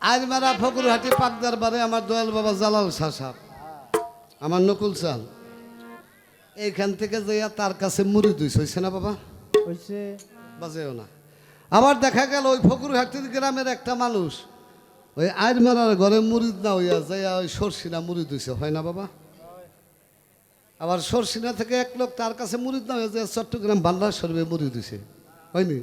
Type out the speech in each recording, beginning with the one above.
আজ মারা ফকুরহাটি পাকদার বারে আমার দয়াল বাবা জালাল সাহেব আমার নকুল চাল। এইখান থেকে যাইয়া তার কাছে মুড়ি দুইশ হয়েছে না বাবা? হয়েছে বাজেও না। আবার দেখা গেল ওই ফকুরহাটির গ্রামের একটা মানুষ ওই আইরমারার ঘরে মুড়িদ না হইয়া যাইয়া ওই সরসিনা মুড়ি দিছে হয় না বাবা? আবার সরসিনা থেকে এক লোক তার কাছে মুড়িদ না হয়ে যায় চট্টগ্রাম বান্ডার শরীফে মুড়ি দিছে হয়নি?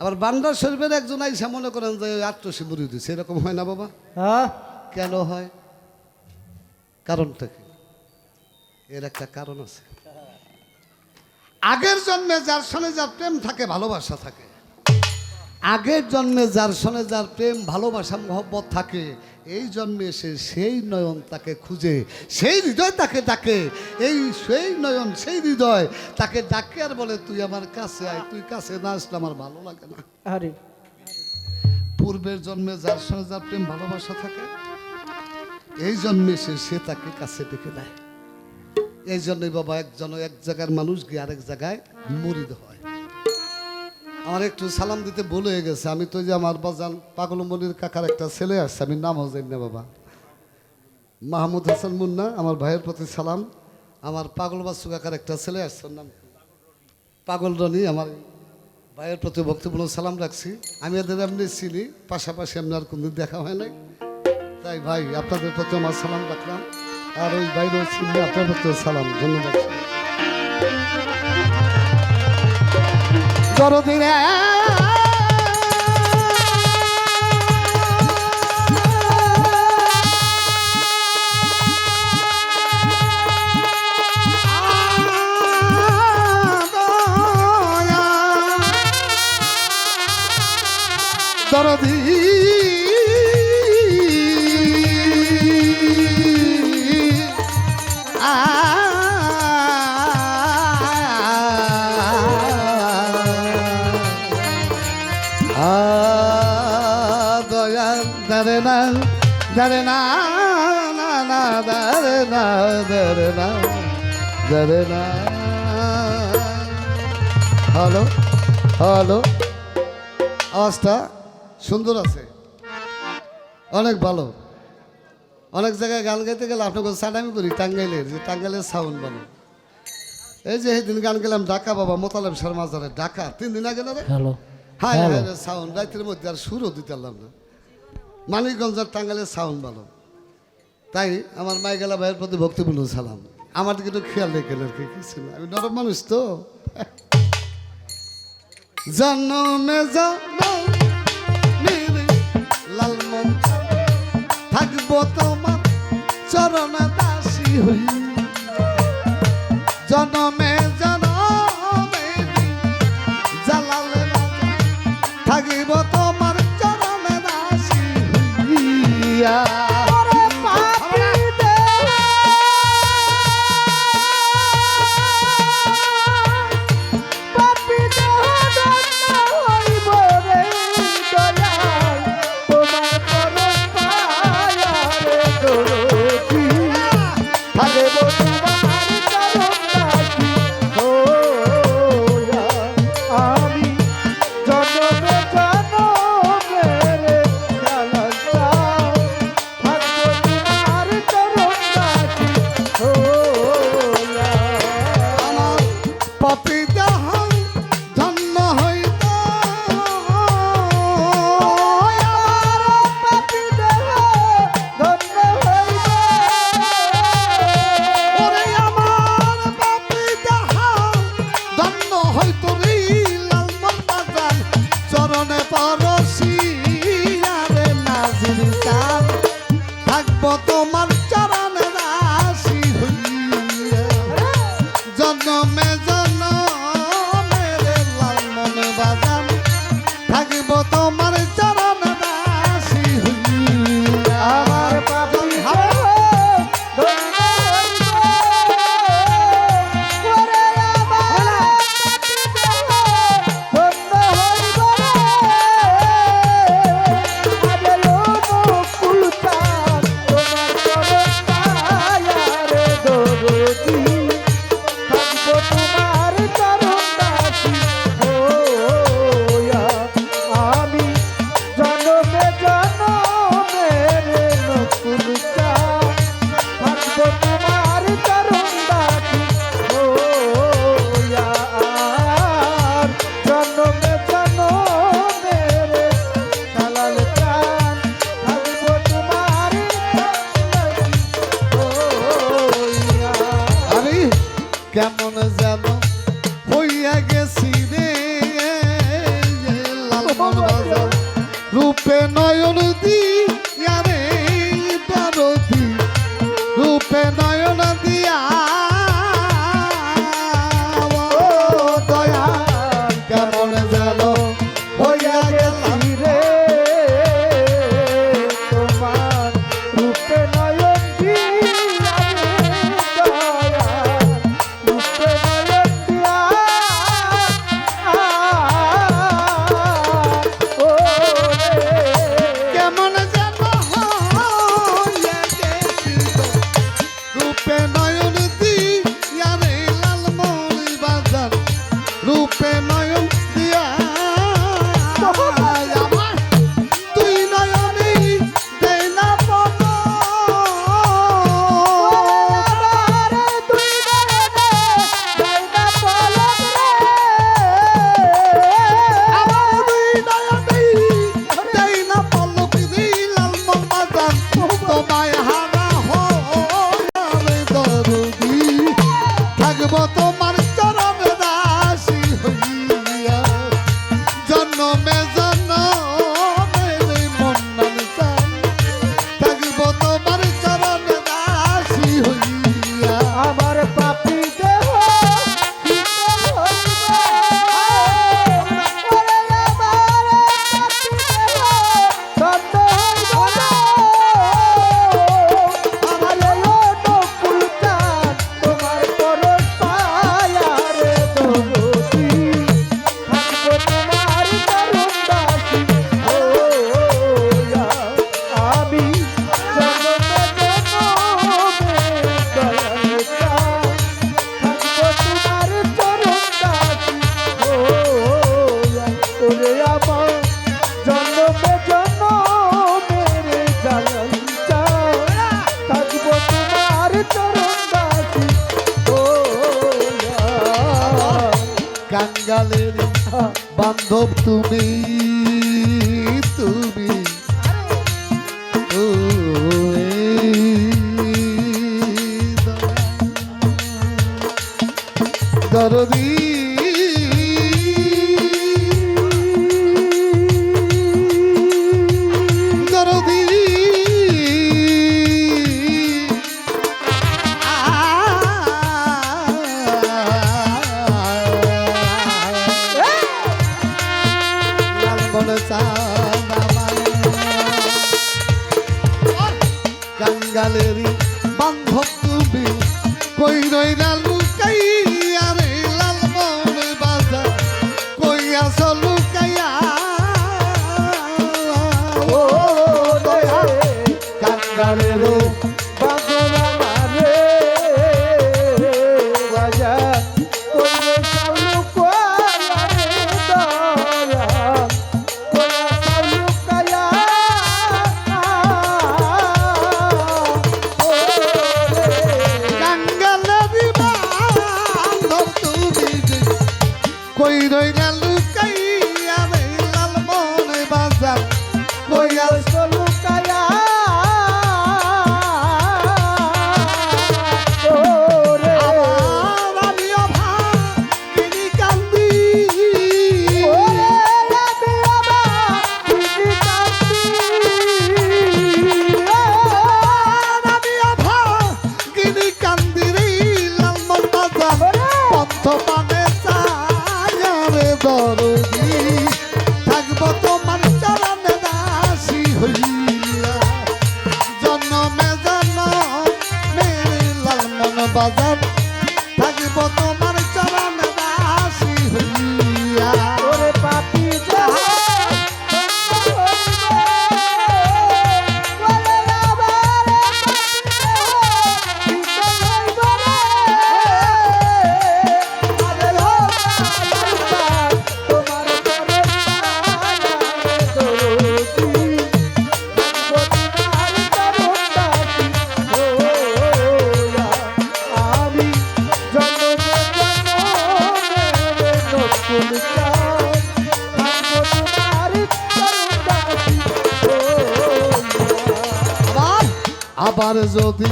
আবার বান্দার শরীফের একজন আইসা মনে করেন যে ওই আটটসি দিচ্ছে এরকম হয় না বাবা? হ্যাঁ? কেন হয়? কারণটা কি? এর একটা কারণ আছে। আগের জন্মে যার সঙ্গে যার প্রেম থাকে ভালোবাসা থাকে। আগের জন্মে যার সঙ্গে যার প্রেম ভালোবাসা মহব্বত থাকে এই জন্মে এসে সেই নয়ন তাকে খুঁজে সেই হৃদয় তাকে ডাকে। এই সেই নয়ন সেই হৃদয় তাকে ডাকে আর বলে তুই আমার কাছে আয় তুই কাছে না আসলে আমার ভালো লাগে না। আরে। পূর্বের জন্মে যার সঙ্গে যার প্রেম ভালোবাসা থাকে এই জন্মে সে সে তাকে কাছে ডেকে দেয় এই জন্যই বাবা একজন এক জায়গার মানুষ গিয়ে আরেক জায়গায় মরিদ হয়। আমার একটু সালাম দিতে ভুল হয়ে গেছে। আমি তো যে আমার বাজান পাগল মনির কাকার একটা ছেলে আসছে আমি নামও জানি না বাবা। মাহমুদ হাসান মুন্না, আমার ভাইয়ের প্রতি সালাম। আমার পাগল বাসু কাকার একটা ছেলে আসছে নাম পাগল রনি। আমার ভাইয়ের প্রতি ভক্তিপূর্ণ সালাম রাখছি। আমি এদের এমনি চিনি, পাশাপাশি এমনি আর কোনদিন দেখা হয় নাই। তাই ভাই, আপনাদের প্রতি আমার সালাম রাখলাম। আর ওই বাইরেও চিনি আপনার প্রতি সালাম। ধন্যবাদ। দরদিনে দরদি না দারে না না না দারে না দারে না দারে না। হ্যালো হ্যালো আওয়াজটা সুন্দর আছে। অনেক ভালো। অনেক জায়গায় গান গাইতে গেলে আপনাকে সাডামি করি টাঙ্গাইলের যে টাঙ্গাইলের সাউন্ড ভালো। এই যে সেদিন গান গেলাম ঢাকা বাবা মোতালেব শর্মা ঢাকা তিন দিন আগে না রে? হ্যালো। হায় হায় সাউন্ড রাতের মধ্যে আর সুরও দিতে পারলাম না। মানিকগঞ্জের টাঙ্গাইলের সাউন্ড ভালো। তাই আমার মাইগেলা ভাইয়ের প্রতি ভক্তিপূর্ণ সালাম। আমার দিকে একটু খেয়াল রেখেন আর কি কিছু না আমি নরম মানুষ তো। জন্মে লালমন থাকব তোমার চরণ দাসী হই জনমে জনমে জালালে থাকিব হইয়া I'm on Camonazza. Superman. up to me. পাগল গাঙ্গালেরি বান্ধব তুমি কই নই আবার যদি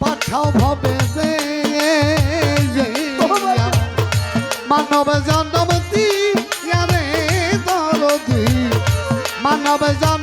পাঠাও ভাবে যে মানব জন্মতি মানব জন্ম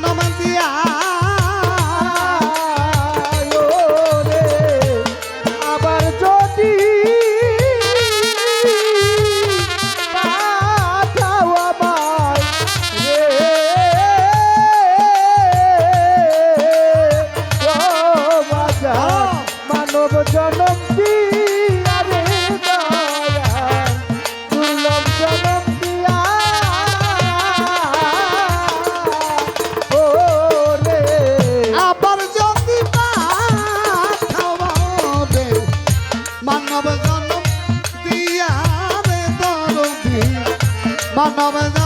মানব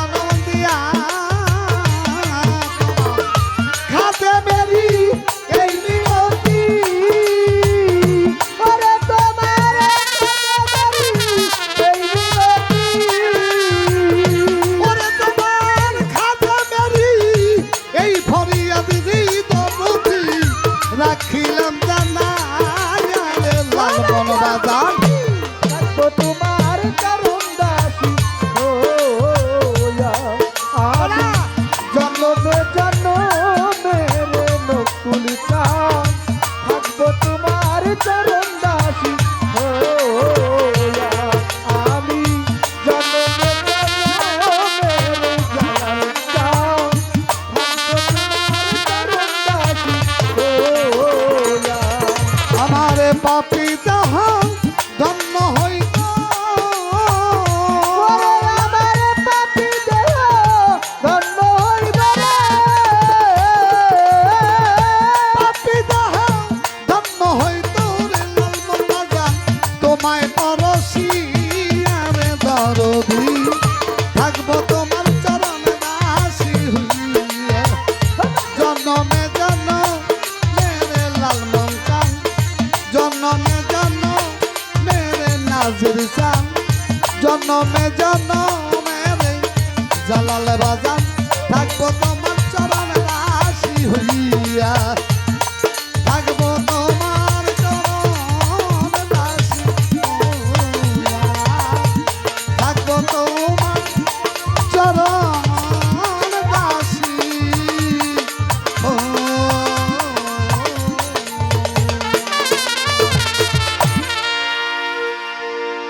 চরণ রাশি হইয়া